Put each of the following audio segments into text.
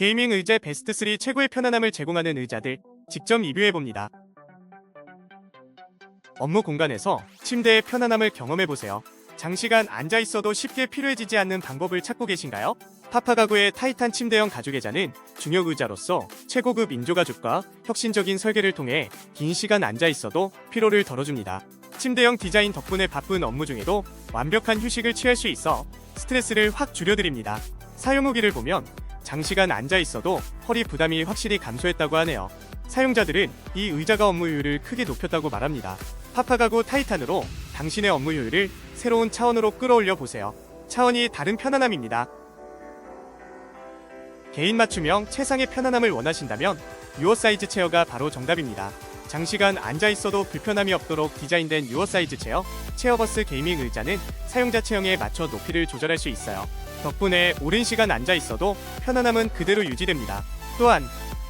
게이밍 의제 베스트 3 최고의 편안함을 제공하는 의자들 직접 리뷰해봅니다. 업무 공간에서 침대의 편안함을 경험해보세요. 장시간 앉아있어도 쉽게 필요해지지 않는 방법을 찾고 계신가요? 파파 가구의 타이탄 침대형 가죽 의자는 중형 의자로서 최고급 인조가죽과 혁신적인 설계를 통해 긴 시간 앉아있어도 피로를 덜어줍니다. 침대형 디자인 덕분에 바쁜 업무 중에도 완벽한 휴식을 취할 수 있어 스트레스를 확 줄여드립니다. 사용 후기를 보면 장시간 앉아 있어도 허리 부담이 확실히 감소했다고 하네요. 사용자들은 이 의자가 업무 효율을 크게 높였다고 말합니다. 파파가구 타이탄으로 당신의 업무 효율을 새로운 차원으로 끌어올려 보세요. 차원이 다른 편안함입니다. 개인 맞춤형 최상의 편안함을 원하신다면 유어 사이즈 체어가 바로 정답입니다. 장시간 앉아 있어도 불편함이 없도록 디자인된 유어 사이즈 체어, 체어버스 게이밍 의자는 사용자 체형에 맞춰 높이를 조절할 수 있어요. 덕분에 오랜 시간 앉아 있어도 편안함은 그대로 유지됩니다. 또한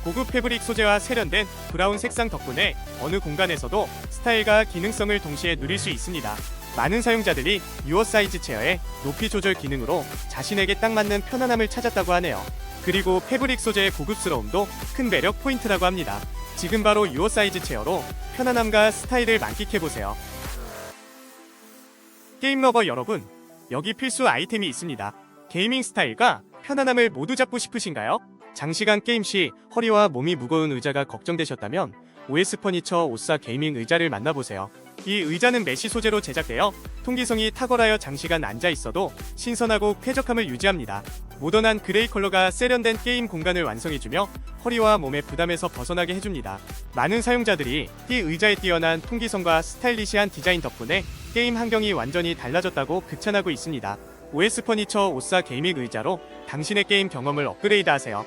고급 패브릭 소재와 세련된 브라운 색상 덕분에 어느 공간에서도 스타일과 기능성을 동시에 누릴 수 있습니다. 많은 사용자들이 유어 사이즈 체어의 높이 조절 기능으로 자신에게 딱 맞는 편안함을 찾았다고 하네요. 그리고 패브릭 소재의 고급스러움도 큰 매력 포인트라고 합니다. 지금 바로 유어 사이즈 체어로 편안함과 스타일을 만끽해보세요. 게임 러버 여러분, 여기 필수 아이템이 있습니다. 게이밍 스타일과 편안함을 모두 잡고 싶으신가요? 장시간 게임 시 허리와 몸이 무거운 의자가 걱정되셨다면 OS 퍼니처 오사 게이밍 의자를 만나보세요. 이 의자는 메쉬 소재로 제작되어 통기성이 탁월하여 장시간 앉아 있어도 신선하고 쾌적함을 유지합니다. 모던한 그레이 컬러가 세련된 게임 공간을 완성해주며 허리와 몸의 부담에서 벗어나게 해줍니다. 많은 사용자들이 이 의자의 뛰어난 통기성과 스타일리시한 디자인 덕분에 게임 환경이 완전히 달라졌다고 극찬하고 있습니다. OS 퍼니처 오사 게이밍 의자로 당신의 게임 경험을 업그레이드 하세요.